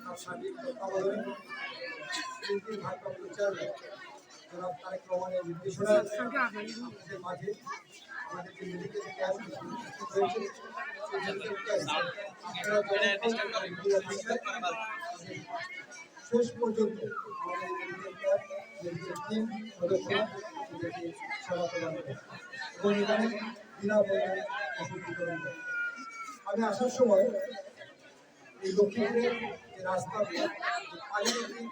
তার সার্বিক তত্ত্বাবধানে ভারপ্রাপ্ত চেয়ারম্যান শেষ পর্যন্ত করে আমি আসার সময় এই লক্ষ্মীপুরের রাস্তা দিয়ে পানির একটি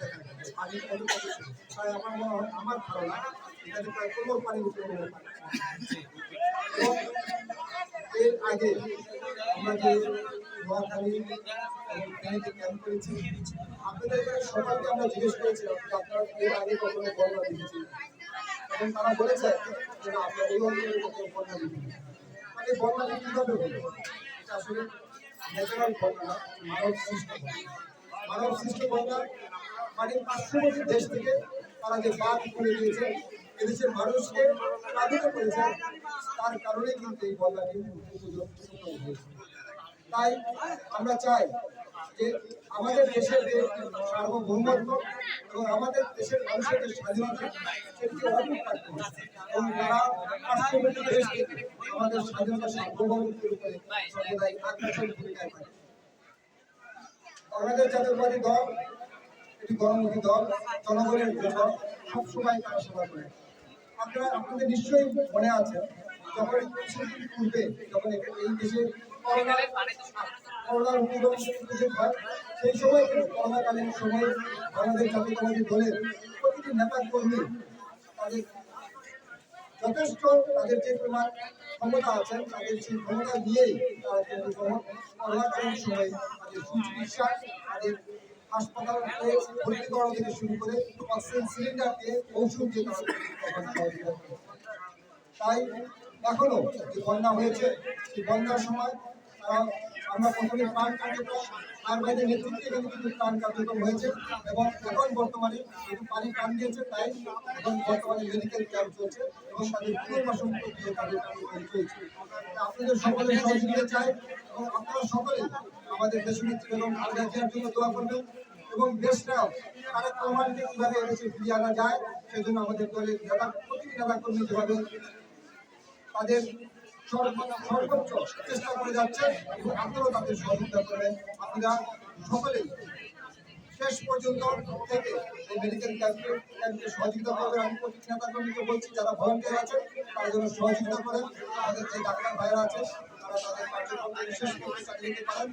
দেখা যায় তাই আমার মনে হয় আমার ধারণা এখানে প্রায় কোনো পানি এবং এর আগে আমরা যে নোয়াখালী ফেনীতে করেছি, আপনাদের সবাইকে আমরা জিজ্ঞেস করেছিলাম আপনারা এর আগে কখনো বন্যা দেখেছি এবং তারা বলেছে যে আপনারা এই অঞ্চলে মানে বন্যাটা কীভাবে হলো? এটা ন্যাচারাল বন্যা মানব সৃষ্ট বন্যা। মানব সৃষ্ট বন্যা মানে পার্শ্ববর্তী দেশ থেকে তারা যে বাদ করে দিয়েছে। এদেশের মানুষকে প্লাবিত করেছে। তার কারণে কিন্তু এই উপদ্রব হয়েছে। তাই আমরা চাই যে আমাদের দেশের যে সার্বভৌমত্ব এবং আমাদের দেশের মানুষের যে স্বাধীনতা সেটি অটুট থাকতে হবে। এবং তারা আমাদের স্বাধীনতা সার্বভৌমত্বের উপরে সর্বদাই আগ্রাসন ভূমিকায় থাকে। আমাদের জাতীয়বাদী দল এটি গণমুখী দল, জনগণের জন্য সবসময় তারা সেবা করে। আপনারা আপনাদের নিশ্চয়ই মনে আছে, যখন কিছুদিন পূর্বে যখন এই দেশে করোনা করোনার উপদ্রব সুযোগ হয়, সেই সময় কিন্তু করোনাকালীন সময়ে আমাদের জাতীয়তাবাদী দলের প্রতিটি নেতা কর্মী তাদের যথেষ্ট তাদের যে পরিমাণ ক্ষমতা আছে তাদের সেই ক্ষমতা দিয়েই তারা কিন্তু করোনাকালীন সময়ে তাদের সুচিকিৎসা, তাদের হাসপাতালে ভর্তি করা থেকে শুরু করে অক্সিজেন সিলিন্ডার দিয়ে ঔষধ দিয়ে। তাই এখনও যে বন্যা হয়েছে, সেই বন্যার সময় তারা আমরা প্রথমে পার্ক কার্যক্রম আর বাইরে নেতৃত্বে এখানে কিন্তু প্রাণ কার্যক্রম হয়েছে এবং এখন বর্তমানে পানি টান দিয়েছে তাই এখন বর্তমানে মেডিকেল ক্যাম্প চলছে এবং তাদের পুনর্বাসন প্রক্রিয়া কার্যক্রম চলছে আপনাদের সকলের সহযোগিতা চাই এবং আপনারা সকলে আমাদের দেশনেত্রী এবং খালেদা জিয়ার জন্য দোয়া করবেন এবং দেশটাও তারা প্রমাণকে কীভাবে এদেশে ফিরিয়ে আনা যায়, সেজন্য আমাদের দলের নেতা, প্রতিটি নেতা কর্মী যেভাবে তাদের সর্ব- সর্বোচ্চ চেষ্টা করে যাচ্ছে, এবং আপনারাও তাদের সহযোগিতা করবেন। আপনারা সকলেই শেষ পর্যন্ত থেকে এই মেডিকেল ক্যাম্পে ক্যাম্পে সহযোগিতা করবেন। আমি প্রতিটি নেতা কর্মীকে বলছি, যারা ভলেন্টিয়ার আছে তারা যেন সহযোগিতা করেন। তাদের যে ডাক্তার ভাইরা আছে, তারা তাদের কার্যক্রমকে বিশেষ করে চালিয়ে পারেন।